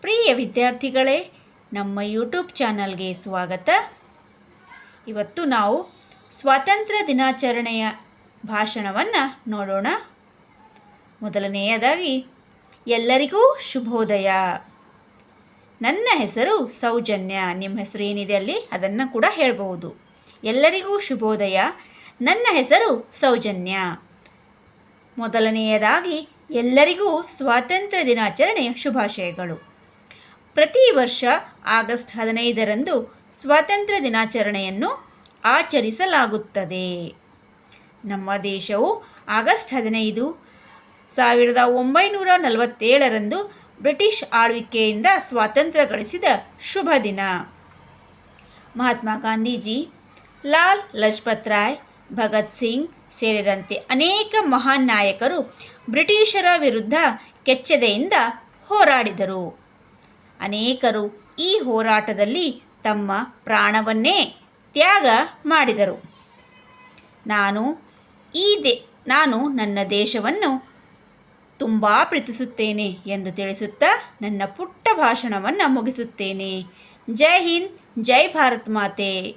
ಪ್ರಿಯ ವಿದ್ಯಾರ್ಥಿಗಳೇ, ನಮ್ಮ ಯೂಟ್ಯೂಬ್ ಚಾನಲ್ಗೆ ಸ್ವಾಗತ. ಇವತ್ತು ನಾವು ಸ್ವಾತಂತ್ರ್ಯ ದಿನಾಚರಣೆಯ ಭಾಷಣವನ್ನು ನೋಡೋಣ. ಮೊದಲನೆಯದಾಗಿ, ಎಲ್ಲರಿಗೂ ಶುಭೋದಯ. ನನ್ನ ಹೆಸರು ಸೌಜನ್ಯ. ನಿಮ್ಮ ಹೆಸರು ಏನಿದೆ ಅಲ್ಲಿ? ಅದನ್ನು ಕೂಡ ಹೇಳಬಹುದು. ಎಲ್ಲರಿಗೂ ಶುಭೋದಯ. ನನ್ನ ಹೆಸರು ಸೌಜನ್ಯ. ಮೊದಲನೆಯದಾಗಿ, ಎಲ್ಲರಿಗೂ ಸ್ವಾತಂತ್ರ್ಯ ದಿನಾಚರಣೆಯ ಶುಭಾಶಯಗಳು. ಪ್ರತಿ ವರ್ಷ ಆಗಸ್ಟ್ ಹದಿನೈದರಂದು ಸ್ವಾತಂತ್ರ್ಯ ದಿನಾಚರಣೆಯನ್ನು ಆಚರಿಸಲಾಗುತ್ತದೆ. ನಮ್ಮ ದೇಶವು ಆಗಸ್ಟ್ ಹದಿನೈದು, ಸಾವಿರದ ಒಂಬೈನೂರ ನಲವತ್ತೇಳರಂದು ಬ್ರಿಟಿಷ್ ಆಳ್ವಿಕೆಯಿಂದ ಸ್ವಾತಂತ್ರ್ಯ ಗಳಿಸಿದ ಶುಭ ದಿನ. ಮಹಾತ್ಮ ಗಾಂಧೀಜಿ, ಲಾಲ್ ಲಜಪತ್ ರಾಯ್, ಭಗತ್ ಸಿಂಗ್ ಸೇರಿದಂತೆ ಅನೇಕ ಮಹಾನ್ ನಾಯಕರು ಬ್ರಿಟಿಷರ ವಿರುದ್ಧ ಕೆಚ್ಚೆದೆಯಿಂದ ಹೋರಾಡಿದರು. ಅನೇಕರು ಈ ಹೋರಾಟದಲ್ಲಿ ತಮ್ಮ ಪ್ರಾಣವನ್ನೇ ತ್ಯಾಗ ಮಾಡಿದರು. ನಾನು ಈ ದೇ, ನಾನು ನನ್ನ ದೇಶವನ್ನು ತುಂಬ ಪ್ರೀತಿಸುತ್ತೇನೆ ಎಂದು ತಿಳಿಸುತ್ತಾ ನನ್ನ ಪುಟ್ಟ ಭಾಷಣವನ್ನು ಮುಗಿಸುತ್ತೇನೆ. ಜೈ ಹಿಂದ್, ಜೈ ಭಾರತ್ ಮಾತೆ.